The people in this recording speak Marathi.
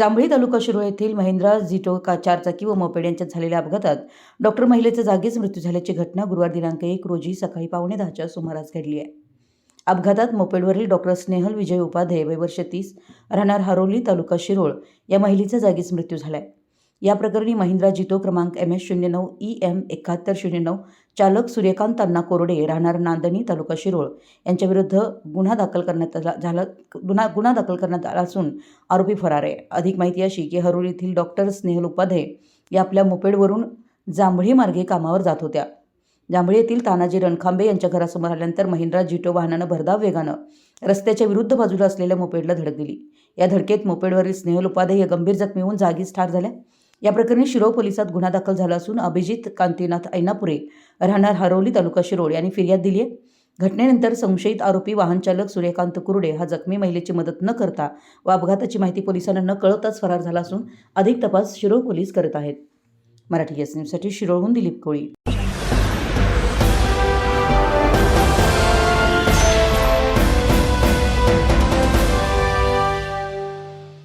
जांभळी तालुका शिरोळ येथील महिंद्रा झिटो का चारचाकी व मोपेड यांच्यात झालेल्या अपघातात डॉक्टर महिलेचा जागीच मृत्यू झाल्याची घटना गुरुवार दिनांक एक रोजी सकाळी पावणे दहाच्या सुमारास घडली आहे. अपघातात मोपेडवरील डॉक्टर स्नेहल विजय उपाध्ये वय वर्ष तीस राहणार हरोली तालुका शिरोळ या महिलेचा जागीच मृत्यू झालाय. या प्रकरणी महिंद्रा जितो क्रमांक एम एस शून्य नऊ ई एम एकाहत्तर शून्य नऊ चालक सूर्यकांत अण्णा कोरडे राहणार नांदणी तालुका शिरोळ. यांच्याविरुद्ध गुन्हा दाखल करण्यात आला झाला गुन्हा गुन्हा दाखल करण्यात आला असून आरोपी फरार आहे. अधिक माहिती अशी की हरोली येथील डॉक्टर स्नेहल उपाध्ये या आपल्या मोपेडवरून जांभळी मार्गे कामावर जात होत्या. जांभळी येथील तानाजी रणखांबे यांच्या घरासमोर आल्यानंतर महिंद्रा जिटो वाहनानं भरधाव वेगानं रस्त्याच्या विरुद्ध बाजूला असलेल्या मोपेडला धडक दिली. या धडकेत मोपेडवरील स्नेहल उपाध्ये या गंभीर जखमी होऊन जागीच ठार झाल्या. या प्रकरणी शिरोळ पोलिसात गुन्हा दाखल झाला असून अभिजित कांतीनाथ ऐनापुरे राहणार हरवली तालुका शिरोळ यांनी फिर्याद दिली आहे. घटनेनंतर संशयित आरोपी वाहनचालक सूर्यकांत कुरुडे हा जखमी महिलेची मदत न करता व अपघाताची माहिती पोलिसांना न कळताच फरार झाला असून अधिक तपास शिरोळ पोलीस करत आहेत. मराठी एस न्यूजसाठी शिरोळहून दिलीप कोळी.